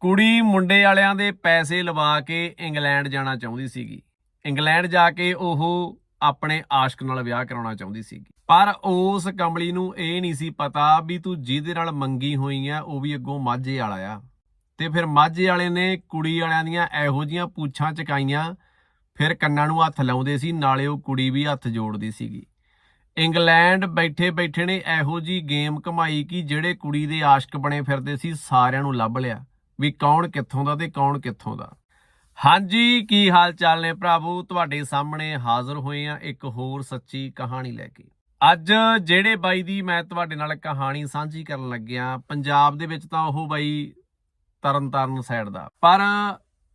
ਕੁੜੀ ਮੁੰਡੇ ਵਾਲਿਆਂ ਦੇ ਪੈਸੇ ਲਵਾ ਕੇ ਇੰਗਲੈਂਡ ਜਾਣਾ ਚਾਹੁੰਦੀ ਸੀਗੀ। ਇੰਗਲੈਂਡ ਜਾ ਕੇ ਉਹ ਆਪਣੇ ਆਸ਼ਕ ਨਾਲ ਵਿਆਹ ਕਰਾਉਣਾ ਚਾਹੁੰਦੀ ਸੀਗੀ। ਪਰ ਉਸ ਕਮਲੀ ਨੂੰ ਇਹ ਨਹੀਂ ਸੀ ਪਤਾ ਵੀ ਤੂੰ ਜਿਹਦੇ ਨਾਲ ਮੰਗੀ ਹੋਈ ਆ, ਉਹ ਵੀ ਅੱਗੋਂ ਮਾਝੇ ਵਾਲਾ ਆ। ਤੇ ਫਿਰ ਮਾਝੇ ਵਾਲੇ ਨੇ ਕੁੜੀ ਵਾਲਿਆਂ ਦੀਆਂ ਇਹੋ ਜੀਆਂ ਪੂਛਾਂ ਚਕਾਈਆਂ, ਫਿਰ ਕੰਨਾਂ ਨੂੰ ਹੱਥ ਲਾਉਂਦੇ ਸੀ, ਨਾਲੇ ਉਹ ਕੁੜੀ ਵੀ ਹੱਥ ਜੋੜਦੀ ਸੀਗੀ। ਇੰਗਲੈਂਡ ਬੈਠੇ ਬੈਠੇ ਨੇ ਇਹੋ ਜੀ ਗੇਮ ਕਮਾਈ ਕਿ ਜਿਹੜੇ ਕੁੜੀ ਦੇ ਆਸ਼ਕ ਬਣੇ ਫਿਰਦੇ ਸੀ, ਸਾਰਿਆਂ ਨੂੰ ਲੱਭ ਲਿਆ। ਵੀ ਕੌਣ ਕਿੱਥੋਂ ਦਾ ਤੇ ਕੌਣ ਕਿੱਥੋਂ ਦਾ। ਹਾਂਜੀ, ਕੀ ਹਾਲ ਚਾਲ ਨੇ ਭਰਾਵੋ? ਤੁਹਾਡੇ ਸਾਹਮਣੇ ਹਾਜ਼ਰ ਹੋਏ ਆ ਇੱਕ ਹੋਰ ਸੱਚੀ ਕਹਾਣੀ ਲੈ ਕੇ। ਅੱਜ ਜਿਹੜੇ ਬਾਈ ਦੀ ਮੈਂ ਤੁਹਾਡੇ ਨਾਲ ਕਹਾਣੀ ਸਾਂਝੀ ਕਰਨ ਲੱਗਿਆ, ਪੰਜਾਬ ਦੇ ਵਿੱਚ ਤਾਂ ਉਹ ਬਾਈ ਤਰਨਤਾਰਨ ਸਾਈਡ ਦਾ। ਪਰ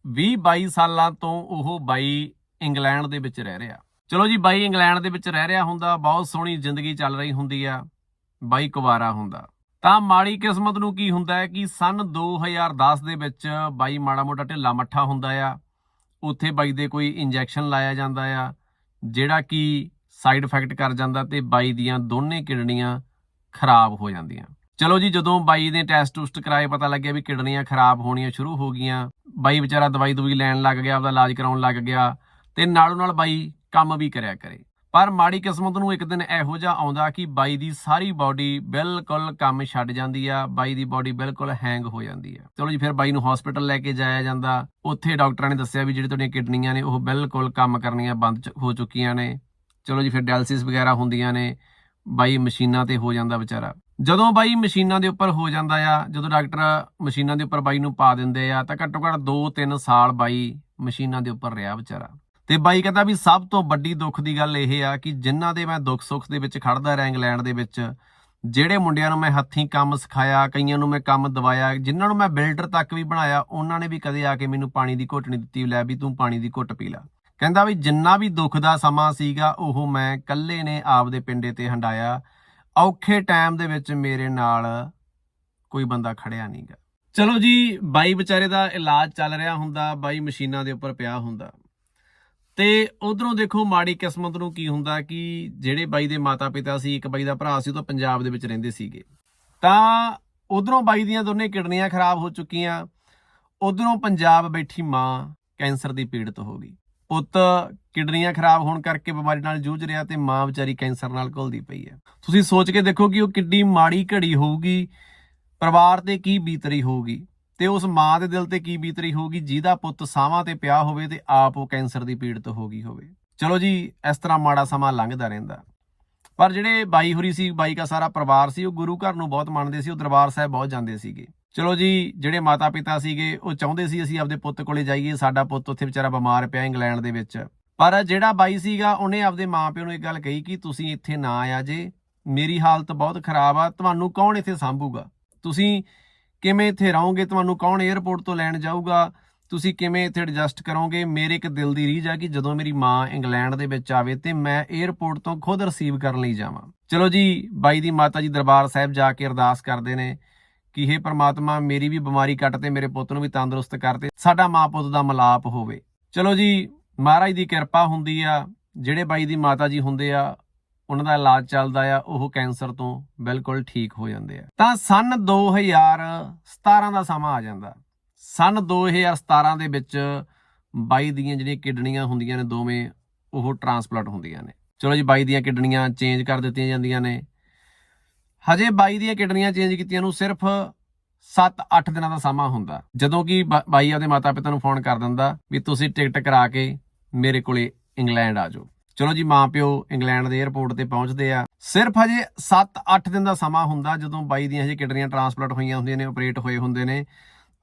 20 22 ਸਾਲਾਂ ਤੋਂ ਉਹ ਬਾਈ ਇੰਗਲੈਂਡ ਦੇ ਵਿੱਚ ਰਹਿ ਰਿਹਾ। ਚਲੋ ਜੀ, ਬਾਈ ਇੰਗਲੈਂਡ ਦੇ ਵਿੱਚ ਰਹਿ ਰਿਹਾ ਹੁੰਦਾ, ਬਹੁਤ ਸੋਹਣੀ ਜ਼ਿੰਦਗੀ ਚੱਲ ਰਹੀ ਹੁੰਦੀ ਆ, ਬਾਈ ਕੁਵਾਰਾ ਹੁੰਦਾ। ਤਾਂ ਮਾੜੀ ਕਿਸਮਤ ਨੂੰ ਕੀ ਹੁੰਦਾ ਹੈ ਕਿ ਸਨ 2010 ਦੇ ਵਿੱਚ ਬਾਈ ਮਾੜਾ ਮੋਟਾ ਢਿੱਲਾ ਮੱਠਾ ਹੁੰਦਾ ਆ। ਉੱਥੇ ਬਾਈ ਦੇ ਕੋਈ ਇੰਜੈਕਸ਼ਨ ਲਾਇਆ ਜਾਂਦਾ ਆ, ਜਿਹੜਾ ਕਿ ਸਾਈਡ ਇਫੈਕਟ ਕਰ ਜਾਂਦਾ ਤੇ ਬਾਈ ਦੀਆਂ ਦੋਨੇ ਕਿਡਨੀਆਂ ਖਰਾਬ ਹੋ ਜਾਂਦੀਆਂ। ਚਲੋ ਜੀ, ਜਦੋਂ ਬਾਈ ਦੇ ਟੈਸਟ ਟੁਸਟ ਕਰਾਏ, ਪਤਾ ਲੱਗਿਆ ਵੀ ਕਿਡਨੀਆਂ ਖਰਾਬ ਹੋਣੀਆਂ ਸ਼ੁਰੂ ਹੋ ਗਈਆਂ। ਬਾਈ ਵਿਚਾਰਾ ਦਵਾਈ ਦਵਾਈ ਲੈਣ ਲੱਗ ਗਿਆ, ਆਪਦਾ ਇਲਾਜ ਕਰਾਉਣ ਲੱਗ ਗਿਆ ਤੇ ਨਾਲੋਂ ਨਾਲ ਬਾਈ ਕੰਮ ਵੀ ਕਰਿਆ ਕਰੇ। ਪਰ ਮਾੜੀ ਕਿਸਮਤ ਨੂੰ ਇੱਕ ਦਿਨ ਇਹੋ ਜਿਹਾ ਆਉਂਦਾ ਕਿ ਬਾਈ ਦੀ ਸਾਰੀ ਬਾਡੀ ਬਿਲਕੁਲ ਕੰਮ ਛੱਡ ਜਾਂਦੀ ਆ, ਬਾਈ ਦੀ ਬਾਡੀ ਬਿਲਕੁਲ ਹੈਂਗ ਹੋ ਜਾਂਦੀ ਆ। ਚਲੋ ਜੀ, ਫਿਰ ਬਾਈ ਨੂੰ ਹਸਪੀਟਲ ਲੈ ਕੇ ਜਾਇਆ ਜਾਂਦਾ। ਉੱਥੇ ਡਾਕਟਰਾਂ ਨੇ ਦੱਸਿਆ ਵੀ ਜਿਹੜੀ ਤੁਹਾਡੀਆਂ ਕਿਡਨੀਆਂ ਨੇ, ਉਹ ਬਿਲਕੁਲ ਕੰਮ ਕਰਨੀਆਂ ਬੰਦ ਚ- ਹੋ ਚੁੱਕੀਆਂ ਨੇ। ਚਲੋ ਜੀ, ਫਿਰ ਡਾਇਲਸਿਸ ਵਗੈਰਾ ਹੁੰਦੀਆਂ ਨੇ। ਬਾਈ ਮਸ਼ੀਨਾਂ ਤੇ ਹੋ ਜਾਂਦਾ ਵਿਚਾਰਾ। ਜਦੋਂ ਬਾਈ ਮਸ਼ੀਨਾਂ ਦੇ ਉੱਪਰ ਹੋ ਜਾਂਦਾ ਆ, ਜਦੋਂ ਡਾਕਟਰ ਮਸ਼ੀਨਾਂ ਦੇ ਉੱਪਰ ਬਾਈ ਨੂੰ ਪਾ ਦਿੰਦੇ ਆ, ਤਾਂ ਘੱਟੋ ਘੱਟ 2-3 ਸਾਲ ਬਾਈ ਮਸ਼ੀਨਾਂ ਦੇ ਉੱਪਰ ਰਿਹਾ ਵਿਚਾਰਾ। ਤੇ ਬਾਈ ਕਹਿੰਦਾ ਵੀ ਸਭ ਤੋਂ ਵੱਡੀ ਦੁੱਖ ਦੀ ਗੱਲ ਇਹ ਆ ਕਿ ਜਿਨ੍ਹਾਂ ਦੇ ਮੈਂ ਦੁੱਖ ਸੁੱਖ ਦੇ ਵਿੱਚ ਖੜਦਾ ਰਿਹਾ ਇੰਗਲੈਂਡ ਦੇ ਵਿੱਚ, ਜਿਹੜੇ ਮੁੰਡਿਆਂ ਨੂੰ ਮੈਂ ਹੱਥੀਂ ਕੰਮ ਸਿਖਾਇਆ, ਕਈਆਂ ਨੂੰ ਮੈਂ ਕੰਮ ਦਵਾਇਆ, ਜਿਨ੍ਹਾਂ ਨੂੰ ਮੈਂ ਬਿਲਡਰ ਤੱਕ ਵੀ ਬਣਾਇਆ, ਉਹਨਾਂ ਨੇ ਵੀ ਕਦੇ ਆ ਕੇ ਮੈਨੂੰ ਪਾਣੀ ਦੀ ਘੁੱਟ ਨਹੀਂ ਦਿੱਤੀ, ਲੈ ਵੀ ਤੂੰ ਪਾਣੀ ਦੀ ਘੁੱਟ ਪੀ ਲੈ। ਕਹਿੰਦਾ ਵੀ ਜਿੰਨਾ ਵੀ ਦੁੱਖ ਦਾ ਸਮਾਂ ਸੀਗਾ, ਉਹ ਮੈਂ ਇਕੱਲੇ ਨੇ ਆਪਦੇ ਪਿੰਡੇ ਤੇ ਹੰਡਾਇਆ। ਔਖੇ ਟਾਈਮ ਦੇ ਵਿੱਚ ਮੇਰੇ ਨਾਲ ਕੋਈ ਬੰਦਾ ਖੜਿਆ ਨਹੀਂਗਾ ਚਲੋ ਜੀ, ਬਾਈ ਵਿਚਾਰੇ ਦਾ ਇਲਾਜ ਚੱਲ ਰਿਹਾ ਹੁੰਦਾ, ਬਾਈ ਮਸ਼ੀਨਾਂ ਦੇ ਉੱਪਰ ਪਿਆ ਹੁੰਦਾ। ਤੇ ਉਧਰੋਂ ਦੇਖੋ ਮਾੜੀ ਕਿਸਮਤ ਨੂੰ ਕੀ ਹੁੰਦਾ ਕਿ ਜਿਹੜੇ ਬਾਈ ਦੇ ਮਾਤਾ ਪਿਤਾ ਸੀ, ਇੱਕ ਬਾਈ ਦਾ ਭਰਾ ਸੀ, ਉਹ ਤਾਂ ਪੰਜਾਬ ਦੇ ਵਿੱਚ ਰਹਿੰਦੇ ਸੀਗੇ। ਤਾਂ ਉਧਰੋਂ ਬਾਈ ਦੀਆਂ ਦੋਨੇ ਕਿਡਨੀਆਂ ਖਰਾਬ ਹੋ ਚੁੱਕੀਆਂ। ਉਧਰੋਂ ਪੰਜਾਬ ਬੈਠੀ ਮਾਂ ਕੈਂਸਰ ਦੀ ਪੀੜਤ ਹੋ ਗਈ। ਪੁੱਤ ਕਿਡਨੀਆਂ ਖਰਾਬ ਹੋਣ ਕਰਕੇ ਬਿਮਾਰੀ ਨਾਲ ਜੂਝ ਰਿਹਾ ਤੇ ਮਾਂ ਵਿਚਾਰੀ ਕੈਂਸਰ ਨਾਲ ਘੁਲਦੀ ਪਈ ਹੈ। ਤੁਸੀਂ ਸੋਚ ਕੇ ਦੇਖੋ ਕਿ ਉਹ ਕਿੱਡੀ ਮਾੜੀ ਘੜੀ ਹੋਊਗੀ, ਪਰਿਵਾਰ ਤੇ ਕੀ ਬੀਤਰੀ ਹੋਊਗੀ। ਤੇ ਉਸ ਮਾਂ ਦੇ ਦਿਲ ਤੇ ਕੀ ਬੀਤਰੀ ਹੋਊਗੀ? ਜਿਹਦਾ ਪੁੱਤ ਸਾਵਾਂ ਤੇ ਪਿਆ ਹੋਵੇ ਤੇ ਆਪ ਉਹ ਕੈਂਸਰ ਦੀ ਪੀੜਤ ਹੋ ਗਈ ਹੋਵੇ। ਚਲੋ ਜੀ, ਇਸ ਤਰ੍ਹਾਂ ਮਾੜਾ ਸਮਾਂ ਲੰਘਦਾ ਰਹਿੰਦਾ। ਪਰ ਜਿਹੜੇ ਬਾਈ ਹੋਰੀ ਸੀ, ਬਾਈ ਦਾ ਸਾਰਾ ਪਰਿਵਾਰ ਸੀ, ਉਹ ਗੁਰੂ ਘਰ ਨੂੰ ਬਹੁਤ ਮੰਨਦੇ ਸੀ, ਉਹ ਦਰਬਾਰ ਸਾਹਿਬ ਬਹੁਤ ਜਾਂਦੇ ਸੀਗੇ। ਚਲੋ ਜੀ, ਜਿਹੜੇ ਮਾਤਾ ਪਿਤਾ ਸੀਗੇ, ਉਹ ਚਾਹੁੰਦੇ ਸੀ ਅਸੀਂ ਆਪਦੇ ਪੁੱਤ ਕੋਲੇ ਜਾਈਏ, ਸਾਡਾ ਪੁੱਤ ਉੱਥੇ ਵਿਚਾਰਾ ਬਿਮਾਰ ਪਿਆ ਇੰਗਲੈਂਡ ਦੇ ਵਿੱਚ। ਪਰ ਜਿਹੜਾ ਬਾਈ ਸੀਗਾ, ਉਹਨੇ ਆਪਦੇ ਮਾਪਿਓ ਨੂੰ ਇੱਕ ਗੱਲ ਕਹੀ ਕਿ ਤੁਸੀਂ ਇੱਥੇ ਨਾ ਆਇਆ ਜੇ, ਮੇਰੀ ਹਾਲਤ ਬਹੁਤ ਖਰਾਬ ਆ, ਤੁਹਾਨੂੰ ਕੌਣ ਇੱਥੇ ਸੰਭੂਗਾ? ਤੁਸੀਂ ਕਿਵੇਂ ਇੱਥੇ ਰਹੋਗੇ? ਤੁਹਾਨੂੰ ਕੌਣ 에어ਪੋਰਟ ਤੋਂ ਲੈਣ ਜਾਊਗਾ? ਤੁਸੀਂ ਕਿਵੇਂ ਇੱਥੇ ਐਡਜਸਟ ਕਰੋਗੇ? ਮੇਰੇ ਇੱਕ ਦਿਲ ਦੀ ਰੀਝ ਆ ਕਿ ਜਦੋਂ ਮੇਰੀ ਮਾਂ ਇੰਗਲੈਂਡ ਦੇ ਵਿੱਚ ਆਵੇ ਤੇ ਮੈਂ 에어ਪੋਰਟ ਤੋਂ ਖੁਦ ਰਿਸੀਵ ਕਰਨ ਲਈ ਜਾਵਾਂ। ਚਲੋ ਜੀ, ਬਾਈ ਦੀ ਮਾਤਾ ਜੀ ਦਰਬਾਰ ਸਾਹਿਬ ਜਾ ਕੇ ਅਰਦਾਸ ਕਰਦੇ ਨੇ ਕਿ हे ਪਰਮਾਤਮਾ, ਮੇਰੀ ਵੀ ਬਿਮਾਰੀ ਕੱਟ ਤੇ ਮੇਰੇ ਪੁੱਤ ਨੂੰ ਵੀ ਤੰਦਰੁਸਤ ਕਰ ਤੇ ਸਾਡਾ ਮਾਂ ਪੁੱਤ ਦਾ ਮਲਾਪ ਹੋਵੇ। ਚਲੋ ਜੀ, ਮਹਾਰਾਜ ਦੀ ਕਿਰਪਾ ਹੁੰਦੀ ਆ, ਜਿਹੜੇ ਬਾਈ ਦੀ ਮਾਤਾ ਜੀ ਹੁੰਦੇ ਆ ਉਹਨਾਂ ਦਾ ਇਲਾਜ ਚੱਲਦਾ ਆ, ਉਹ ਕੈਂਸਰ ਤੋਂ ਬਿਲਕੁਲ ਠੀਕ ਹੋ ਜਾਂਦੇ ਆ। ਤਾਂ ਸਨ 2017 ਦਾ ਸਮਾਂ ਆ ਜਾਂਦਾ। ਸਨ 2017 ਦੇ ਵਿੱਚ ਬਾਈ ਦੀਆਂ ਜਿਹੜੀਆਂ ਕਿਡਨੀਆਂ ਹੁੰਦੀਆਂ ਨੇ ਦੋਵੇਂ, ਉਹ ਟਰਾਂਸਪਲਾਂਟ ਹੁੰਦੀਆਂ ਨੇ। ਚਲੋ ਜੀ, ਬਾਈ ਦੀਆਂ ਕਿਡਨੀਆਂ ਚੇਂਜ ਕਰ ਦਿੱਤੀਆਂ ਜਾਂਦੀਆਂ ਨੇ। ਹਜੇ ਬਾਈ ਦੀਆਂ ਕਿਡਨੀਆਂ ਚੇਂਜ ਕੀਤੀਆਂ ਨੂੰ ਸਿਰਫ 7-8 ਦਿਨਾਂ ਦਾ ਸਮਾਂ ਹੁੰਦਾ। ਜਦੋਂ ਕਿ ਬਾਈ ਆਪਦੇ ਮਾਤਾ ਪਿਤਾ ਨੂੰ ਫੋਨ ਕਰ ਦਿੰਦਾ ਵੀ ਤੁਸੀਂ ਟਿਕਟ ਕਰਾ ਕੇ ਮੇਰੇ ਕੋਲੇ ਇੰਗਲੈਂਡ ਆ ਜਾਓ। ਚਲੋ ਜੀ ਮਾਂ ਪਿਓ ਇੰਗਲੈਂਡ ਦੇ 에어ਪੋਰਟ ਤੇ ਪਹੁੰਚਦੇ ਆ। ਸਿਰਫ ਹਜੇ 7-8 ਦਿਨ ਦਾ ਸਮਾਂ ਹੁੰਦਾ, ਜਦੋਂ ਬਾਈ ਦੀਆਂ ਹਜੇ ਕਿਡਨੀਆਂ ਟ੍ਰਾਂਸਪਲਾਂਟ ਹੋਈਆਂ ਹੁੰਦੀਆਂ ਨੇ ਆਪਰੇਟ ਹੋਏ ਹੁੰਦੇ ਨੇ।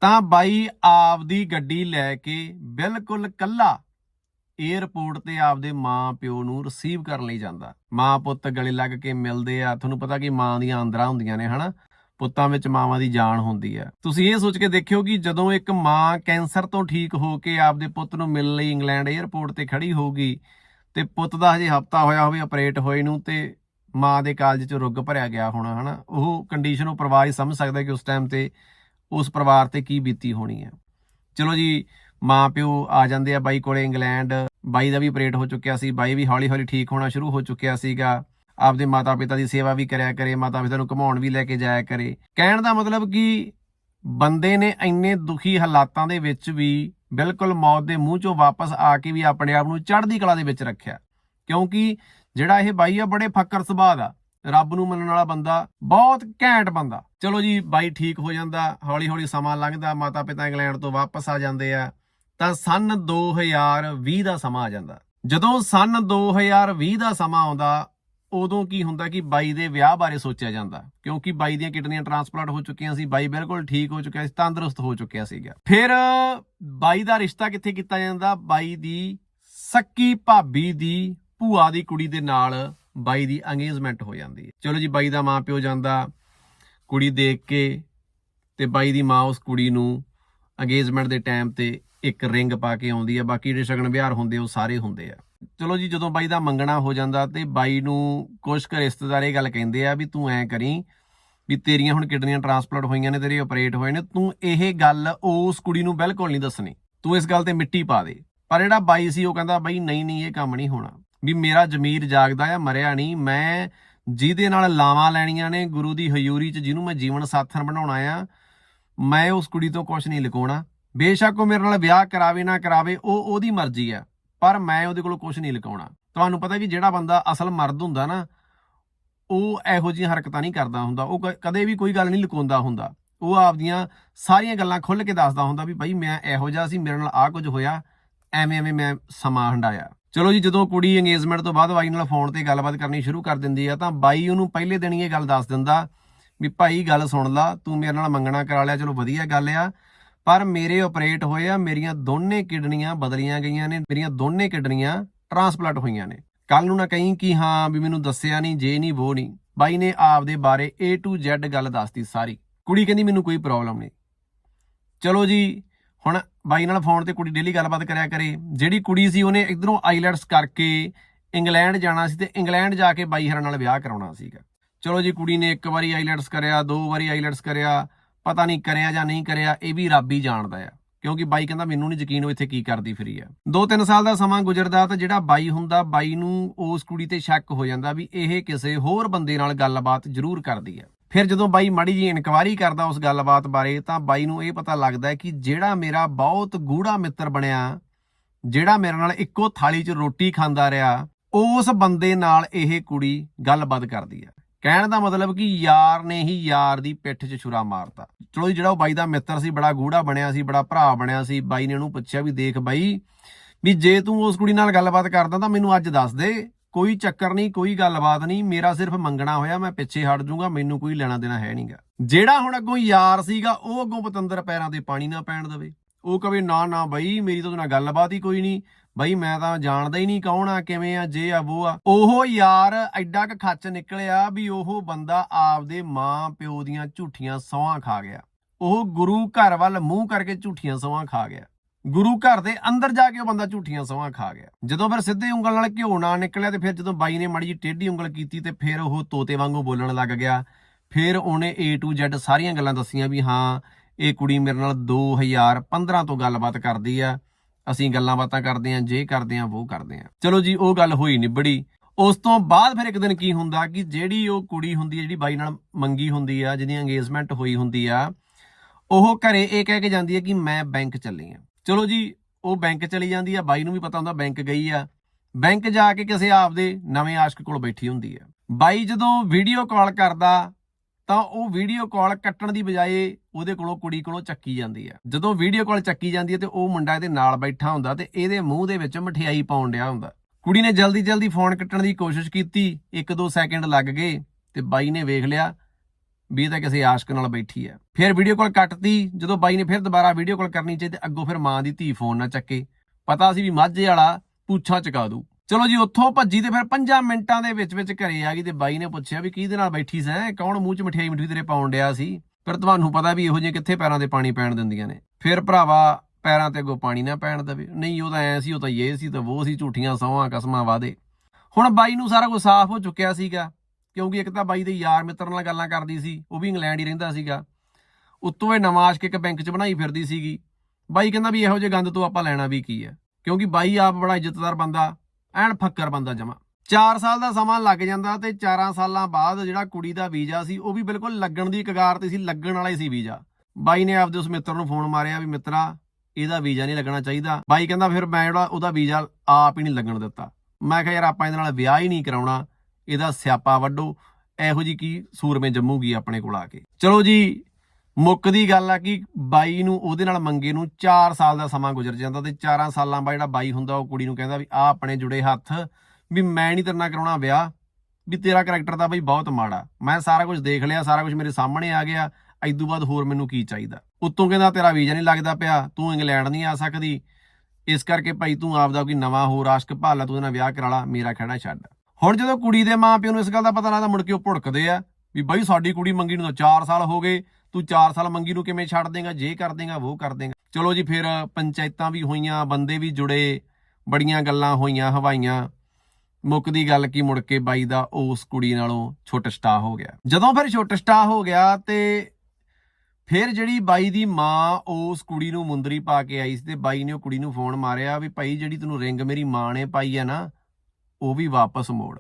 ਤਾਂ ਬਾਈ ਆਪਦੀ ਗੱਡੀ ਲੈ ਕੇ ਬਿਲਕੁਲ ਕੱਲਾ 에어ਪੋਰਟ ਤੇ ਆਪਦੇ ਮਾਂ ਪਿਓ ਨੂੰ ਰਿਸੀਵ ਕਰਨ ਲਈ ਜਾਂਦਾ। ਮਾਂ ਪੁੱਤ ਗਲੇ ਲੱਗ ਕੇ ਮਿਲਦੇ ਆ। ਤੁਹਾਨੂੰ ਪਤਾ ਕਿ ਮਾਂ ਦੀਆਂ ਅੰਦਰਾਂ ਹੁੰਦੀਆਂ ਨੇ, ਹਨਾ? ਪੁੱਤਾਂ ਵਿੱਚ ਮਾਵਾਂ ਦੀ ਜਾਨ ਹੁੰਦੀ ਆ। ਤੁਸੀਂ ਇਹ ਸੋਚ ਕੇ ਦੇਖਿਓ ਕਿ ਜਦੋਂ ਇੱਕ ਮਾਂ ਕੈਂਸਰ ਤੋਂ ਠੀਕ ਹੋ ਕੇ ਆਪਦੇ ਪੁੱਤ ਨੂੰ ਮਿਲਣ ਲਈ ਇੰਗਲੈਂਡ 에어ਪੋਰਟ ਤੇ ਖੜੀ ਹੋਊਗੀ ਤੇ ਪੁੱਤ ਦਾ ਹਜੇ ਹਫਤਾ ਹੋਇਆ ਹੋਵੇ ਆਪਰੇਟ ਹੋਏ ਨੂੰ ਤੇ ਮਾਂ ਦੇ ਕਾਲਜ ਚ ਰੁੱਗ ਭਰਿਆ ਗਿਆ ਹੋਣਾ, ਹਨਾ? ਉਹ ਕੰਡੀਸ਼ਨ ਉਹ ਪਰਿਵਾਰ ਹੀ ਸਮਝ ਸਕਦਾ ਕਿ ਉਸ ਟਾਈਮ ਤੇ ਉਸ ਪਰਿਵਾਰ ਤੇ ਕੀ ਬੀਤੀ ਹੋਣੀ ਹੈ। ਚਲੋ ਜੀ, ਮਾਂ ਪਿਓ ਆ ਜਾਂਦੇ ਆ ਬਾਈ ਕੋਲੇ ਇੰਗਲੈਂਡ, ਬਾਈ ਦਾ ਵੀ ਆਪਰੇਟ ਹੋ ਚੁੱਕਿਆ ਸੀ, ਬਾਈ ਵੀ ਹੌਲੀ ਹੌਲੀ ਠੀਕ ਹੋਣਾ ਸ਼ੁਰੂ ਹੋ ਚੁੱਕਿਆ ਸੀਗਾ। ਆਪਦੇ ਮਾਤਾ ਪਿਤਾ ਦੀ ਸੇਵਾ ਵੀ ਕਰਿਆ ਕਰੇ ਮਾਤਾ ਪਿਤਾ ਨੂੰ ਘੁਮਾਉਣ ਵੀ ਲੈ ਕੇ ਜਾਇਆ ਕਰੇ। ਕਹਿਣ ਦਾ ਮਤਲਬ ਕਿ ਬੰਦੇ ਨੇ ਇੰਨੇ ਦੁਖੀ ਹਾਲਾਤਾਂ ਦੇ ਵਿੱਚ ਵੀ ਬਿਲਕੁਲ ਮੌਤ ਦੇ ਮੂੰਹ ਚੋਂ ਵਾਪਸ ਆ ਕੇ ਵੀ ਆਪਣੇ ਆਪ ਨੂੰ ਚੜ੍ਹਦੀ ਕਲਾ ਦੇ ਵਿੱਚ ਰੱਖਿਆ। ਕਿਉਂਕਿ ਜਿਹੜਾ ਇਹ ਬਾਈ ਆ, ਬੜੇ ਫੱਕਰ ਸੁਭਾਅ ਦਾ। ਰੱਬ ਨੂੰ ਮੰਨਣ ਵਾਲਾ ਬੰਦਾ, ਬਹੁਤ ਘੈਂਟ ਬੰਦਾ। ਚਲੋ ਜੀ, ਬਾਈ ਠੀਕ ਹੋ ਜਾਂਦਾ ਹੌਲੀ ਹੌਲੀ ਸਮਾਂ ਲੰਘਦਾ ਮਾਤਾ ਪਿਤਾ ਇੰਗਲੈਂਡ ਤੋਂ ਵਾਪਸ ਆ ਜਾਂਦੇ ਆ, ਤਾਂ ਸਨ 2020 ਦਾ ਸਮਾਂ ਆ ਜਾਂਦਾ। ਜਦੋਂ ਸਨ 2020 ਦਾ ਸਮਾਂ ਆਉਂਦਾ ਉਦੋਂ ਕੀ ਹੁੰਦਾ ਕਿ ਬਾਈ ਦੇ ਵਿਆਹ ਬਾਰੇ ਸੋਚਿਆ ਜਾਂਦਾ, ਕਿਉਂਕਿ ਬਾਈ ਦੀਆਂ ਕਿਡਨੀਆਂ ਟ੍ਰਾਂਸਪਲਾਂਟ ਹੋ ਚੁੱਕੀਆਂ ਸੀ, ਬਾਈ ਬਿਲਕੁਲ ਠੀਕ ਹੋ ਚੁੱਕਿਆ ਸੀ, ਤੰਦਰੁਸਤ ਹੋ ਚੁੱਕਿਆ ਸੀਗਾ। ਫਿਰ ਬਾਈ ਦਾ ਰਿਸ਼ਤਾ ਕਿੱਥੇ ਕੀਤਾ ਜਾਂਦਾ? ਬਾਈ ਦੀ ਸੱਕੀ ਭਾਬੀ ਦੀ ਭੂਆ ਦੀ ਕੁੜੀ ਦੇ ਨਾਲ ਬਾਈ ਦੀ ਅੰਗੇਜਮੈਂਟ ਹੋ ਜਾਂਦੀ ਹੈ। ਚਲੋ ਜੀ, ਬਾਈ ਦਾ ਮਾਂ ਪਿਓ ਜਾਂਦਾ, ਕੁੜੀ ਦੇਖ ਕੇ ਤੇ ਬਾਈ ਦੀ ਮਾਂ ਉਸ ਕੁੜੀ ਨੂੰ ਅੰਗੇਜਮੈਂਟ ਦੇ ਟਾਈਮ ਤੇ ਇੱਕ ਰਿੰਗ ਪਾ ਕੇ ਆਉਂਦੀ ਹੈ। ਬਾਕੀ ਜਿਹੜੇ ਸ਼ਗਨ ਵਿਹਾਰ ਹੁੰਦੇ, ਉਹ ਸਾਰੇ ਹੁੰਦੇ ਆ। ਚਲੋ ਜੀ, ਜਦੋਂ ਬਾਈ ਦਾ ਮੰਗਣਾ ਹੋ ਜਾਂਦਾ ਤੇ ਬਾਈ ਨੂੰ ਕੁਝ ਕੁ ਰਿਸ਼ਤੇਦਾਰ ਇਹ ਗੱਲ ਕਹਿੰਦੇ ਆ ਵੀ ਤੂੰ ਐ ਕਰੀ ਵੀ ਤੇਰੀਆਂ ਹੁਣ ਕਿਡਨੀਆਂ ਟ੍ਰਾਂਸਪਲਾਂਟ ਹੋਈਆਂ ਨੇ, ਤੇਰੇ ਆਪਰੇਟ ਹੋਏ ਨੇ, ਤੂੰ ਇਹ ਗੱਲ ਉਸ ਕੁੜੀ ਨੂੰ ਬਿਲਕੁਲ ਨਹੀਂ ਦੱਸਣੀ। ਤੂੰ ਇਸ ਗੱਲ ਤੇ ਮਿੱਟੀ ਪਾ ਦੇ। ਪਰ ਜਿਹੜਾ ਬਾਈ ਸੀ, ਉਹ ਕਹਿੰਦਾ, ਬਾਈ, ਨਹੀਂ ਨਹੀਂ, ਇਹ ਕੰਮ ਨਹੀਂ ਹੋਣਾ। ਵੀ ਮੇਰਾ ਜ਼ਮੀਰ ਜਾਗਦਾ ਆ, ਮਰਿਆ ਨਹੀਂ। ਮੈਂ ਜਿਹਦੇ ਨਾਲ ਲਾਵਾਂ ਲੈਣੀਆਂ ਨੇ, ਗੁਰੂ ਦੀ ਹਜ਼ੂਰੀ 'ਚ ਜਿਹਨੂੰ ਮੈਂ ਜੀਵਨ ਸਾਥਣ ਬਣਾਉਣਾ ਆ, ਮੈਂ ਉਸ ਕੁੜੀ ਤੋਂ ਕੁਝ ਨਹੀਂ ਲੁਕਾਉਣਾ। ਬੇਸ਼ੱਕ ਉਹ ਮੇਰੇ ਨਾਲ ਵਿਆਹ ਕਰਾਵੇ, ਨਾ ਕਰਾਵੇ, ਉਹ ਉਹਦੀ ਮਰਜ਼ੀ ਆ। ਪਰ ਮੈਂ ਉਹਦੇ ਕੋਲੋਂ ਕੁਝ ਨਹੀਂ ਲੁਕਾਉਣਾ। ਤੁਹਾਨੂੰ ਪਤਾ ਕਿ ਜਿਹੜਾ ਬੰਦਾ ਅਸਲ ਮਰਦ ਹੁੰਦਾ ਨਾ, ਉਹ ਇਹੋ ਜਿਹੀਆਂ ਹਰਕਤਾਂ ਨਹੀਂ ਕਰਦਾ ਹੁੰਦਾ। ਉਹ ਕ- ਕਦੇ ਵੀ ਕੋਈ ਗੱਲ ਨਹੀਂ ਲੁਕਾਉਂਦਾ ਹੁੰਦਾ। ਉਹ ਆਪਦੀਆਂ ਸਾਰੀਆਂ ਗੱਲਾਂ ਖੁੱਲ੍ਹ ਕੇ ਦੱਸਦਾ ਹੁੰਦਾ ਵੀ ਭਾਈ ਮੈਂ ਇਹੋ ਜਿਹਾ ਸੀ, ਮੇਰੇ ਨਾਲ ਆਹ ਕੁਝ ਹੋਇਆ, ਐਵੇਂ ਐਵੇਂ ਮੈਂ ਸਮਾਂ ਹੰਡਾਇਆ। ਚਲੋ ਜੀ, ਜਦੋਂ ਕੁੜੀ ਇੰਗੇਜਮੈਂਟ ਤੋਂ ਬਾਅਦ ਬਾਈ ਨਾਲ ਫੋਨ ਤੇ ਗੱਲਬਾਤ ਕਰਨੀ ਸ਼ੁਰੂ ਕਰ ਦਿੰਦੀ ਆ, ਤਾਂ ਬਾਈ ਉਹਨੂੰ ਪਹਿਲੇ ਦਿਨ ਹੀ ਇਹ ਗੱਲ ਦੱਸ ਦਿੰਦਾ ਵੀ ਭਾਈ ਗੱਲ ਸੁਣ ਲਾ, ਤੂੰ ਮੇਰੇ ਨਾਲ ਮੰਗਣਾ ਕਰਾ ਲਿਆ, ਚਲੋ ਵਧੀਆ ਗੱਲ ਆ। ਪਰ ਮੇਰੇ ਆਪਰੇਟ ਹੋਏ ਆ, ਮੇਰੀਆਂ ਦੋਨੇ ਕਿਡਨੀਆਂ ਬਦਲੀਆਂ ਗਈਆਂ ਨੇ, ਮੇਰੀਆਂ ਦੋਨੇ ਕਿਡਨੀਆਂ ਟ੍ਰਾਂਸਪਲਾਂਟ ਹੋਈਆਂ ਨੇ। ਕੱਲ ਨੂੰ ਨਾ ਕਹੀਂ ਕਿ ਹਾਂ ਵੀ ਮੈਨੂੰ ਦੱਸਿਆ ਨਹੀਂ, ਜੇ ਨਹੀਂ ਉਹ ਨਹੀਂ। ਬਾਈ ਨੇ ਆਪਦੇ ਬਾਰੇ A to Z ਗੱਲ ਦੱਸਤੀ ਸਾਰੀ। ਕੁੜੀ ਕਹਿੰਦੀ ਮੈਨੂੰ ਕੋਈ ਪ੍ਰੋਬਲਮ ਨਹੀਂ। ਚਲੋ ਜੀ, ਹੁਣ ਬਾਈ ਨਾਲ ਫੋਨ ਤੇ ਕੁੜੀ ਡੇਲੀ ਗੱਲਬਾਤ ਕਰਿਆ ਕਰੇ। ਜਿਹੜੀ ਕੁੜੀ ਸੀ ਉਹਨੇ ਇਧਰੋਂ ਆਈਲੈਟਸ ਕਰਕੇ ਇੰਗਲੈਂਡ ਜਾਣਾ ਸੀ ਤੇ ਇੰਗਲੈਂਡ ਜਾ ਕੇ ਬਾਈ ਹਰਾਂ ਨਾਲ ਵਿਆਹ ਕਰਾਉਣਾ ਸੀਗਾ। ਚਲੋ ਜੀ, ਕੁੜੀ ਨੇ ਇੱਕ ਵਾਰੀ ਆਈਲੈਟਸ ਕਰਿਆ, ਦੋ ਵਾਰੀ ਆਈਲੈਟਸ ਕਰਿਆ। ਪਤਾ ਨਹੀਂ ਕਰਿਆ ਜਾਂ ਨਹੀਂ ਕਰਿਆ, ਇਹ ਵੀ ਰੱਬ ਹੀ ਜਾਣਦਾ ਆ। ਕਿਉਂਕਿ ਬਾਈ ਕਹਿੰਦਾ ਮੈਨੂੰ ਨਹੀਂ ਯਕੀਨ ਉਹ ਇੱਥੇ ਕੀ ਕਰਦੀ ਫਿਰੀ ਆ। 2-3 ਸਾਲ ਦਾ ਸਮਾਂ ਗੁਜ਼ਰਦਾ ਤਾਂ ਜਿਹੜਾ ਬਾਈ ਹੁੰਦਾ, ਬਾਈ ਨੂੰ ਉਸ ਕੁੜੀ ਤੇ ਸ਼ੱਕ ਹੋ ਜਾਂਦਾ ਵੀ ਇਹ ਕਿਸੇ ਹੋਰ ਬੰਦੇ ਨਾਲ ਗੱਲਬਾਤ ਜ਼ਰੂਰ ਕਰਦੀ ਆ। ਫਿਰ ਜਦੋਂ ਬਾਈ ਮਾੜੀ ਜੀ ਇਨਕੁਆਇਰੀ ਕਰਦਾ ਉਸ ਗੱਲਬਾਤ ਬਾਰੇ, ਤਾਂ ਬਾਈ ਨੂੰ ਇਹ ਪਤਾ ਲੱਗਦਾ ਕਿ ਜਿਹੜਾ ਮੇਰਾ ਬਹੁਤ ਗੂੜਾ ਮਿੱਤਰ ਬਣਿਆ, ਜਿਹੜਾ ਮੇਰੇ ਨਾਲ ਇੱਕੋ ਥਾਲੀ 'ਚ ਰੋਟੀ ਖਾਂਦਾ ਰਿਹਾ, ਉਸ ਬੰਦੇ ਨਾਲ ਇਹ ਕੁੜੀ ਗੱਲਬਾਤ ਕਰਦੀ ਆ। ਕਹਿਣ ਦਾ ਮਤਲਬ ਕਿ ਯਾਰ ਨੇ ਹੀ ਯਾਰ ਦੀ ਪਿੱਠ 'ਚ ਛੁਰਾ ਮਾਰਤਾ। ਚਲੋ ਜੀ, ਜਿਹੜਾ ਉਹ ਬਾਈ ਦਾ ਮਿੱਤਰ ਸੀ, ਬੜਾ ਗੂੜਾ ਬਣਿਆ ਸੀ, ਬੜਾ ਭਰਾ ਬਣਿਆ ਸੀ, ਬਾਈ ਨੇ ਉਹਨੂੰ ਪੁੱਛਿਆ ਵੀ ਦੇਖ ਬਾਈ, ਵੀ ਜੇ ਤੂੰ ਉਸ ਕੁੜੀ ਨਾਲ ਗੱਲਬਾਤ ਕਰਦਾ ਤਾਂ ਮੈਨੂੰ ਅੱਜ ਦੱਸ ਦੇ। ਕੋਈ ਚੱਕਰ ਨਹੀਂ, ਕੋਈ ਗੱਲਬਾਤ ਨਹੀਂ, ਮੇਰਾ ਸਿਰਫ ਮੰਗਣਾ ਹੋਇਆ, ਮੈਂ ਪਿੱਛੇ ਹਟ ਜਾਊਂਗਾ, ਮੈਨੂੰ ਕੋਈ ਲੈਣਾ ਦੇਣਾ ਹੈ ਨਹੀਂਗਾ ਜਿਹੜਾ ਹੁਣ ਅੱਗੋਂ ਯਾਰ ਸੀਗਾ, ਉਹ ਅੱਗੋਂ ਪਤੰਦਰ ਪੈਰਾਂ ਤੇ ਪਾਣੀ ਨਾ ਪੈਣ ਦੇਵੇ। ਉਹ ਕਵੇ, ਨਾ ਨਾ ਬਾਈ, ਮੇਰੀ ਤਾਂ ਉਹਦੇ ਨਾਲ ਗੱਲਬਾਤ ਹੀ ਕੋਈ ਨਹੀਂ ਬਾਈ ਮੈਂ ਤਾਂ ਜਾਣਦਾ ਹੀ ਨਹੀਂ ਕੌਣ ਆ, ਕਿਵੇਂ ਆ, ਜੇ ਆ ਉਹ ਆ। ਉਹ ਯਾਰ, ਐਡਾ ਕ ਖੱਚ ਨਿਕਲਿਆ ਵੀ ਉਹ ਬੰਦਾ ਆਪਦੇ ਮਾਂ ਪਿਓ ਦੀਆਂ ਝੂਠੀਆਂ ਸੌਹਾਂ ਖਾ ਗਿਆ। ਉਹ ਗੁਰੂ ਘਰ ਵੱਲ ਮੂੰਹ ਕਰਕੇ ਝੂਠੀਆਂ ਸੌਹਾਂ ਖਾ ਗਿਆ। ਗੁਰੂ ਘਰ ਦੇ ਅੰਦਰ ਜਾ ਕੇ ਉਹ ਬੰਦਾ ਝੂਠੀਆਂ ਸੌਹਾਂ ਖਾ ਗਿਆ। ਜਦੋਂ ਫਿਰ ਸਿੱਧੇ ਉਂਗਲ ਨਾਲ ਘਿਓ ਨਾ ਨਿਕਲਿਆ ਤੇ ਫਿਰ ਜਦੋਂ ਬਾਈ ਨੇ ਮਾੜੀ ਜੀ ਟੇਢੀ ਉਂਗਲ ਕੀਤੀ ਤੇ ਫਿਰ ਉਹ ਤੋਤੇ ਵਾਂਗੂ ਬੋਲਣ ਲੱਗ ਗਿਆ। ਫਿਰ ਉਹਨੇ A to Z ਸਾਰੀਆਂ ਗੱਲਾਂ ਦੱਸੀਆਂ ਵੀ ਹਾਂ, ਇਹ ਕੁੜੀ ਮੇਰੇ ਨਾਲ 2015 ਤੋਂ ਗੱਲਬਾਤ ਕਰਦੀ ਆ। ਅਸੀਂ ਗੱਲਾਂ ਬਾਤਾਂ ਕਰਦੇ ਆਂ ਜੇ ਕਰਦੇ ਆਂ ਉਹ ਕਰਦੇ ਆਂ ਚਲੋ ਜੀ, ਉਹ ਗੱਲ ਹੋਈ ਨਿਬੜੀ ਉਸ ਤੋਂ ਬਾਅਦ ਫਿਰ ਇੱਕ ਦਿਨ ਕੀ ਹੁੰਦਾ ਕਿ ਜਿਹੜੀ ਉਹ ਕੁੜੀ ਹੁੰਦੀ ਹੈ, ਜਿਹੜੀ ਬਾਈ ਨਾਲ ਮੰਗੀ ਹੁੰਦੀ ਆ, ਜਿਹਦੀ ਅੰਗੇਜਮੈਂਟ ਹੋਈ ਹੁੰਦੀ ਆ, ਉਹ ਘਰੇ ਇਹ ਕਹਿ ਕੇ ਜਾਂਦੀ ਹੈ ਕਿ ਮੈਂ ਬੈਂਕ ਚੱਲੀ ਆ। ਚਲੋ ਜੀ, ਉਹ ਬੈਂਕ ਚਲੀ ਜਾਂਦੀ ਆ, ਬਾਈ ਨੂੰ ਵੀ ਪਤਾ ਹੁੰਦਾ ਬੈਂਕ ਗਈ ਆ। ਬੈਂਕ ਜਾ ਕੇ ਕਿਸੇ ਆਪਦੇ ਨਵੇਂ ਆਸ਼ਕ ਕੋਲ ਬੈਠੀ ਹੁੰਦੀ ਆ। ਬਾਈ ਜਦੋਂ ਵੀਡੀਓ ਕਾਲ ਕਰਦਾ ਤਾਂ ਉਹ ਵੀਡੀਓ ਕਾਲ ਕੱਟਣ ਦੀ ਬਜਾਏ ਉਹਦੇ ਕੋਲੋਂ ਕੁੜੀ ਕੋਲੋਂ ਚੱਕੀ ਜਾਂਦੀ ਆ। ਜਦੋਂ ਵੀਡੀਓ ਕਾਲ ਚੱਕੀ ਜਾਂਦੀ ਹੈ ਤੇ ਉਹ ਮੁੰਡਾ ਇਹਦੇ ਨਾਲ ਬੈਠਾ ਹੁੰਦਾ ਤੇ ਇਹਦੇ ਮੂੰਹ ਦੇ ਵਿੱਚ ਮਠਿਆਈ ਪਾਉਣ ਡਿਆ ਹੁੰਦਾ। ਕੁੜੀ ਨੇ ਜਲਦੀ ਜਲਦੀ ਫੋਨ ਕੱਟਣ ਦੀ ਕੋਸ਼ਿਸ਼ ਕੀਤੀ 1-2 ਸੈਕਿੰਡ ਲੱਗ ਗਏ ਤੇ ਬਾਈ ਨੇ ਵੇਖ ਲਿਆ ਵੀ ਇਹ ਤਾਂ ਕਿਸੇ ਆਸ਼ਕ ਨਾਲ ਬੈਠੀ ਆ। ਫਿਰ ਵੀਡੀਓ ਕਾਲ ਕੱਟਤੀ, ਜਦੋਂ ਬਾਈ ਨੇ ਫਿਰ ਦੁਬਾਰਾ ਵੀਡੀਓ ਕਾਲ ਕਰਨੀ ਚਾਹੀਦੀ ਅੱਗੋਂ ਫਿਰ ਮਾਂ ਦੀ ਧੀ ਫੋਨ ਨਾ ਚੱਕੇ। ਪਤਾ ਸੀ ਵੀ ਮਾਝੇ ਵਾਲਾ ਪੁੱਛਾਂ ਚਕਾ ਦੂ। ਚਲੋ ਜੀ, ਉੱਥੋਂ ਭੱਜੀ ਤੇ ਫਿਰ 5 ਮਿੰਟਾਂ ਦੇ ਵਿੱਚ ਵਿੱਚ ਘਰੇ ਆ ਗਈ ਤੇ ਬਾਈ ਨੇ ਪੁੱਛਿਆ ਵੀ ਕਿਹਦੇ ਨਾਲ ਬੈਠੀ ਸੈਂ? ਕੌਣ ਮੂੰਹ 'ਚ ਮਠਿਆਈ ਮਠੀ ਤੇਰੇ ਪਾਉਣ ਡਿਆ ਸੀ? ਫਿਰ ਤੁਹਾਨੂੰ ਪਤਾ ਵੀ ਇਹੋ ਜਿਹੇ ਕਿੱਥੇ ਪੈਰਾਂ ਤੇ ਪਾਣੀ ਪੈਣ ਦਿੰਦੀਆਂ ਨੇ। ਫਿਰ ਭਰਾਵਾ, ਪੈਰਾਂ ਤੇ ਅੱਗੋਂ ਪਾਣੀ ਨਾ ਪੈਣ ਦੇਵੇ। ਨਹੀਂ, ਉਹ ਤਾਂ ਐ ਸੀ, ਉਹ ਤਾਂ ਇਹ ਸੀ ਤਾਂ ਉਹ ਸੀ, ਝੂਠੀਆਂ ਸੌਹਾਂ ਕਸਮਾਂ ਵਾਦੇ। ਹੁਣ ਬਾਈ ਨੂੰ ਸਾਰਾ ਕੁਝ ਸਾਫ਼ ਹੋ ਚੁੱਕਿਆ ਸੀਗਾ, ਕਿਉਂਕਿ ਇੱਕ ਤਾਂ ਬਾਈ ਦੇ ਯਾਰ ਮਿੱਤਰ ਨਾਲ ਗੱਲਾਂ ਕਰਦੀ ਸੀ, ਉਹ ਵੀ ਇੰਗਲੈਂਡ ਹੀ ਰਹਿੰਦਾ ਸੀਗਾ। ਉੱਤੋਂ ਇਹ ਨਵਾਜ਼ ਕੇ ਇੱਕ ਬੈਂਕ 'ਚ ਬਣਾਈ ਫਿਰਦੀ ਸੀਗੀ। ਬਾਈ ਕਹਿੰਦਾ ਵੀ ਇਹੋ ਜਿਹੇ ਗੰਦ ਤੋਂ ਆਪਾਂ ਲੈਣਾ ਵੀ ਕੀ ਹੈ ਕਿਉਂਕਿ ਬਾਈ ਆਪ ਬੜਾ ਇੱਜ਼ਤਦਾਰ ਬੰਦਾ ਐਨ ਫੱਕਰ ਬੰਦਾ ਜਮਾ। 4 ਸਾਲ ਦਾ ਸਮਾਂ ਲੱਗ ਜਾਂਦਾ ਤੇ 4 ਸਾਲਾਂ ਬਾਅਦ ਜਿਹੜਾ ਕੁੜੀ ਦਾ ਵੀਜ਼ਾ ਸੀ, ਉਹ ਵੀ ਬਿਲਕੁਲ ਲੱਗਣ ਦੀ ਕਗਾਰ ਤੇ ਸੀ, ਲੱਗਣ ਵਾਲਾ ਹੀ ਸੀ ਵੀਜ਼ਾ। ਬਾਈ ਨੇ ਆਪਦੇ ਉਸ ਮਿੱਤਰ ਨੂੰ ਫੋਨ ਮਾਰਿਆ ਵੀ, ਮਿੱਤਰਾ, ਇਹਦਾ ਵੀਜ਼ਾ ਨਹੀਂ ਲੱਗਣਾ ਚਾਹੀਦਾ। ਬਾਈ ਕਹਿੰਦਾ, ਫਿਰ ਮੈਂ ਜਿਹੜਾ ਉਹਦਾ ਵੀਜ਼ਾ ਆਪ ਹੀ ਨਹੀਂ ਲੱਗਣ ਦਿੱਤਾ। ਮੈਂ ਕਿਹਾ, ਯਾਰ, ਆਪਾਂ ਇਹਦੇ ਨਾਲ ਵਿਆਹ ਹੀ ਨਹੀਂ ਕਰਾਉਣਾ। ਇਹਦਾ ਸਿਆਪਾ ਵੱਡੋ ਇਹੋ ਜੀ ਕੀ ਸੂਰਮੇ ਜੰਮੂਗੀ ਆਪਣੇ ਕੋਲ ਆ ਕੇ? ਚਲੋ ਜੀ ਮੁੱਕਦੀ ਗੱਲ ਆ ਕਿ ਬਾਈ ਨੂੰ ਉਹਦੇ ਨਾਲ ਮੰਗੇ ਨੂੰ 4 ਸਾਲ ਦਾ ਸਮਾਂ ਗੁਜ਼ਰ ਜਾਂਦਾ ਤੇ 4 ਸਾਲਾਂ ਬਾਅਦ ਜਿਹੜਾ ਬਾਈ ਹੁੰਦਾ, ਉਹ ਕੁੜੀ ਨੂੰ ਕਹਿੰਦਾ ਵੀ ਆ ਆਪਣੇ ਜੁੜੇ ਹੱਥ, ਵੀ ਮੈਂ ਨਹੀਂ ਤੇਰੇ ਨਾਲ ਕਰਾਉਣਾ ਵਿਆਹ, ਵੀ ਤੇਰਾ ਕੈਰੈਕਟਰ ਤਾਂ ਬਈ ਬਹੁਤ ਮਾੜਾ। ਮੈਂ ਸਾਰਾ ਕੁਝ ਦੇਖ ਲਿਆ, ਸਾਰਾ ਕੁਝ ਮੇਰੇ ਸਾਹਮਣੇ ਆ ਗਿਆ ਐਦੂ ਬਾਅਦ ਹੋਰ ਮੈਨੂੰ ਕੀ ਚਾਹੀਦਾ? ਉੱਤੋਂ ਕਹਿੰਦਾ, ਤੇਰਾ ਵੀਜ਼ਾ ਨਹੀਂ ਲੱਗਦਾ ਪਿਆ, ਤੂੰ ਇੰਗਲੈਂਡ ਨਹੀਂ ਆ ਸਕਦੀ। ਇਸ ਕਰਕੇ ਭਾਈ ਤੂੰ ਆਪਦਾ ਕੋਈ ਨਵਾਂ ਹੋਰ ਆਸ਼ਕ ਭਾਲਾ ਤੂੰ ਉਹਦੇ ਨਾਲ ਵਿਆਹ ਕਰਾ ਲਾ, ਮੇਰਾ ਖੜਾ ਛੱਡ। ਹੁਣ ਜਦੋਂ ਕੁੜੀ ਦੇ ਮਾਪਿਆਂ ਨੂੰ ਇਸ ਗੱਲ ਦਾ ਪਤਾ ਲੱਗਦਾ, ਮੁੜ ਕੇ ਉਹ ਭੁੜਕਦੇ ਆ, ਵੀ ਬਾਈ ਸਾਡੀ ਕੁੜੀ ਮੰਗੀ ਨੂੰ ਤਾਂ 4 ਸਾਲ ਹੋ ਗਏ ਤੂੰ 4 ਸਾਲ ਮੰਗੀ ਨੂੰ ਕਿਵੇਂ ਛੱਡ ਦੇਗਾ, ਜੇ ਕਰ ਦੇਗਾ ਉਹ ਕਰ ਦੇਗਾ। ਚਲੋ ਜੀ, ਫਿਰ ਪੰਚਾਇਤਾਂ ਵੀ ਹੋਈਆਂ, ਬੰਦੇ ਵੀ ਜੁੜੇ, ਬੜੀਆਂ ਗੱਲਾਂ ਹੋਈਆਂ, ਹਵਾਈਆਂ। ਮੁੱਕਦੀ ਗੱਲ ਕੀ, ਮੁੜ ਕੇ ਬਾਈ ਦਾ ਉਸ ਕੁੜੀ ਨਾਲੋਂ ਛੁੱਟ ਸਟਾ ਹੋ ਗਿਆ। ਜਦੋਂ ਫਿਰ ਛੁੱਟ ਸਟਾ ਹੋ ਗਿਆ ਤੇ ਫਿਰ ਜਿਹੜੀ ਬਾਈ ਦੀ ਮਾਂ, ਉਸ ਕੁੜੀ ਨੂੰ ਮੁੰਦਰੀ ਪਾ ਕੇ ਆਈ ਸੀ ਤੇ ਬਾਈ ਨੇ ਉਹ ਕੁੜੀ ਨੂੰ ਫੋਨ ਮਾਰਿਆ ਵੀ ਭਾਈ, ਜਿਹੜੀ ਤੈਨੂੰ ਰਿੰਗ ਮੇਰੀ ਮਾਂ ਨੇ ਪਾਈ ਹੈ ਨਾ, ਉਹ ਵੀ ਵਾਪਸ ਮੋੜ।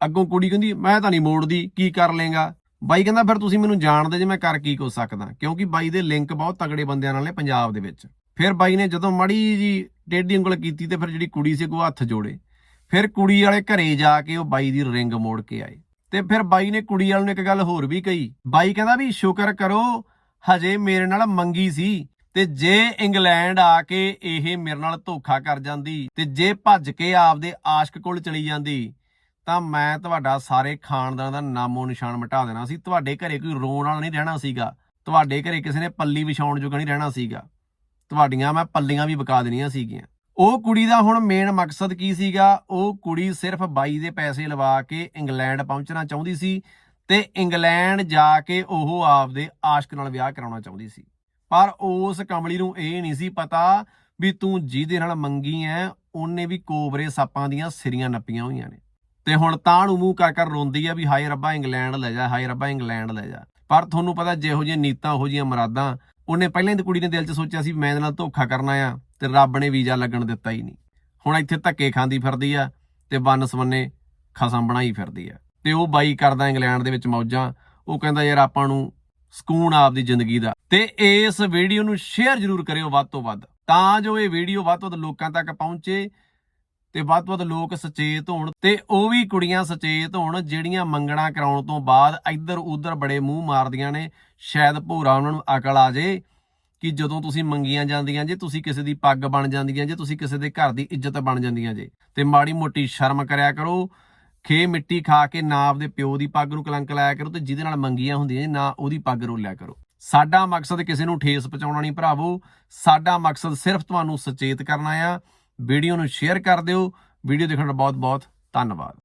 ਅੱਗੋਂ ਕੁੜੀ ਕਹਿੰਦੀ, ਮੈਂ ਤਾਂ ਨਹੀਂ ਮੋੜਦੀ, ਕੀ ਕਰ ਲੇਗਾ ਬਾਈ ਕਹਿੰਦਾ, ਫਿਰ ਤੁਸੀਂ ਮੈਨੂੰ ਜਾਣਦੇ ਜੇ ਮੈਂ ਕਰ ਕੀ ਕੋ ਸਕਦਾ? ਕਿਉਂਕਿ ਬਾਈ ਦੇ ਲਿੰਕ ਬਹੁਤ ਤਗੜੇ ਬੰਦਿਆਂ ਨਾਲ ਨੇ ਪੰਜਾਬ ਦੇ ਵਿੱਚ। ਫਿਰ ਬਾਈ ਨੇ ਜਦੋਂ ਮੜੀ ਜੀ ਟੇਢੀ ਉਂਗਲ ਕੀਤੀ ਤੇ ਫਿਰ ਜਿਹੜੀ ਕੁੜੀ ਸੀ ਉਹ ਹੱਥ ਜੋੜੇ। ਫਿਰ ਕੁੜੀ ਵਾਲੇ ਘਰੇ ਜਾ ਕੇ ਉਹ ਬਾਈ ਦੀ ਰਿੰਗ ਮੋੜ ਕੇ ਆਏ। ਤੇ ਫਿਰ ਬਾਈ ਨੇ ਕੁੜੀ ਵਾਲੇ ਨੂੰ ਇੱਕ ਗੱਲ ਹੋਰ ਵੀ ਕਹੀ। ਬਾਈ ਕਹਿੰਦਾ ਵੀ, ਸ਼ੁਕਰ ਕਰੋ, ਹਜੇ ਮੇਰੇ ਨਾਲ ਮੰਗੀ ਸੀ ਤੇ ਜੇ ਇੰਗਲੈਂਡ ਆ ਕੇ ਇਹ ਮੇਰੇ ਨਾਲ ਧੋਖਾ ਕਰ ਜਾਂਦੀ ਤੇ ਜੇ ਭੱਜ ਕੇ ਆਪਦੇ ਆਸ਼ਕ ਕੋਲ ਚਲੀ ਜਾਂਦੀ ਤਾਂ ਮੈਂ ਤੁਹਾਡਾ ਸਾਰੇ ਖਾਨਦਾਨ ਦਾ ਨਾਮੋ ਨਿਸ਼ਾਨ ਮਿਟਾ ਦੇਣਾ ਸੀ। ਤੁਹਾਡੇ ਘਰੇ ਕੋਈ ਰੋਣ ਵਾਲਾ ਨਹੀਂ ਰਹਿਣਾ ਸੀਗਾ। ਤੁਹਾਡੇ ਘਰੇ ਕਿਸੇ ਨੇ ਪੱਲੀ ਵਿਛਾਉਣ ਜੋਗਾ ਨਹੀਂ ਰਹਿਣਾ ਸੀਗਾ। ਤੁਹਾਡੀਆਂ ਮੈਂ ਪੱਲੀਆਂ ਵੀ ਵਿਕਾ ਦੇਣੀਆਂ ਸੀਗੀਆਂ। ਉਹ ਕੁੜੀ ਦਾ ਹੁਣ ਮੇਨ ਮਕਸਦ ਕੀ ਸੀਗਾ? ਉਹ ਕੁੜੀ ਸਿਰਫ ਬਾਈ ਦੇ ਪੈਸੇ ਲਵਾ ਕੇ ਇੰਗਲੈਂਡ ਪਹੁੰਚਣਾ ਚਾਹੁੰਦੀ ਸੀ ਤੇ ਇੰਗਲੈਂਡ ਜਾ ਕੇ ਉਹ ਆਪਦੇ ਆਸ਼ਕ ਨਾਲ ਵਿਆਹ ਕਰਾਉਣਾ ਚਾਹੁੰਦੀ ਸੀ। ਪਰ ਉਸ ਕਮਲੀ ਨੂੰ ਇਹ ਨਹੀਂ ਸੀ ਪਤਾ ਵੀ ਤੂੰ ਜਿਹਦੇ ਨਾਲ ਮੰਗੀ ਐ, ਉਹਨੇ ਵੀ ਕੋਬਰੇ ਸੱਪਾਂ ਦੀਆਂ ਸਿਰੀਆਂ ਨੱਪੀਆਂ ਹੋਈਆਂ ਨੇ। ਤੇ ਹੁਣ ਤਾਂ ਨੂੰ ਮੂੰਹ ਕਰ ਕਰ ਰੋਂਦੀ ਆ ਵੀ ਹਾਏ ਰੱਬਾ ਇੰਗਲੈਂਡ ਲੈ ਜਾ, ਹਾਏ ਰੱਬਾ ਇੰਗਲੈਂਡ ਲੈ ਜਾ। ਪਰ ਤੁਹਾਨੂੰ ਪਤਾ ਜਿਹੋ ਜਿਹੀਆਂ ਨੀਤਾਂ, ਉਹੋ ਜਿਹੀਆਂ ਮਰਾਦਾਂ, ਉਹਨੇ ਪਹਿਲਾਂ ਹੀ ਤਾਂ ਕੁੜੀ ਨੇ ਦਿਲ 'ਚ ਸੋਚਿਆ ਸੀ ਮੈਂ ਇਹਦੇ ਨਾਲ ਧੋਖਾ ਕਰਨਾ ਆ ਤੇ ਰੱਬ ਨੇ ਵੀਜ਼ਾ ਲੱਗਣ ਦਿੱਤਾ ਹੀ ਨਹੀਂ। ਹੁਣ ਇੱਥੇ ਧੱਕੇ ਖਾਂਦੀ ਫਿਰਦੀ ਆ ਤੇ ਵੰਨ ਸਵੰਨੇ ਖਸਮ ਬਣਾਈ ਫਿਰਦੀ ਆ। ਤੇ ਉਹ ਬਾਈ ਕਰਦਾ ਇੰਗਲੈਂਡ ਦੇ ਵਿੱਚ ਮੌਜਾਂ, ਉਹ ਕਹਿੰਦਾ ਯਾਰ ਆਪਾਂ ਨੂੰ ਸਕੂਨ ਆਪਦੀ ਜ਼ਿੰਦਗੀ ਦਾ। ਤੇ ਇਸ ਵੀਡੀਓ ਨੂੰ ਸ਼ੇਅਰ ਜ਼ਰੂਰ ਕਰਿਓ ਵੱਧ ਤੋਂ ਵੱਧ। ਤਾਂ ਜੋ ਇਹ ਵੀਡੀਓ ਵੱਧ ਤੋਂ ਵੱਧ ਲੋਕਾਂ ਤੱਕ ਪਹੁੰਚੇ ਤੇ ਵੱਧ ਤੋਂ ਵੱਧ ਲੋਕ ਸੁਚੇਤ ਹੋਣ ਤੇ ਉਹ ਵੀ ਕੁੜੀਆਂ ਸੁਚੇਤ ਹੋਣ ਜਿਹੜੀਆਂ ਮੰਗਣਾ ਕਰਾਉਣ ਤੋਂ ਬਾਅਦ ਇੱਧਰ ਉੱਧਰ ਬੜੇ ਮੂੰਹ ਮਾਰਦੀਆਂ ਨੇ ਸ਼ਾਇਦ ਭੋਰਾ ਉਹਨਾਂ ਨੂੰ ਅਕਲ ਆ ਜੇ ਕਿ ਜਦੋਂ ਤੁਸੀਂ ਮੰਗੀਆਂ ਜਾਂਦੀਆਂ ਜੇ ਤੁਸੀਂ ਕਿਸੇ ਦੀ ਪੱਗ ਬਣ ਜਾਂਦੀਆਂ ਜੇ ਤੁਸੀਂ ਕਿਸੇ ਦੇ ਘਰ ਦੀ ਇੱਜ਼ਤ ਬਣ ਜਾਂਦੀਆਂ ਜੇ। ਤੇ ਮਾੜੀ ਮੋਟੀ ਸ਼ਰਮ ਕਰਿਆ ਕਰੋ ਖੇ ਮਿੱਟੀ ਖਾ ਕੇ ਨਾ ਆਪਦੇ ਪਿਓ ਦੀ ਪੱਗ ਨੂੰ ਕਲੰਕ ਲਾਇਆ ਕਰੋ ਤੇ ਜਿਹਦੇ ਨਾਲ ਮੰਗੀਆਂ ਹੁੰਦੀਆਂ ਜੀ, ਨਾ ਉਹਦੀ ਪੱਗ ਰੋਲਿਆ ਕਰੋ। ਸਾਡਾ ਮਕਸਦ ਕਿਸੇ ਨੂੰ ਠੇਸ ਪਹੁੰਚਾਉਣਾ ਨਹੀਂ ਭਰਾਵੋ ਸਾਡਾ ਮਕਸਦ ਸਿਰਫ ਤੁਹਾਨੂੰ ਸੁਚੇਤ ਕਰਨਾ ਆ ਵੀਡੀਓ ਨੂੰ ਸ਼ੇਅਰ ਕਰ ਦਿਓ। ਵੀਡੀਓ ਦੇਖਣ ਦਾ ਬਹੁਤ ਬਹੁਤ ਧੰਨਵਾਦ।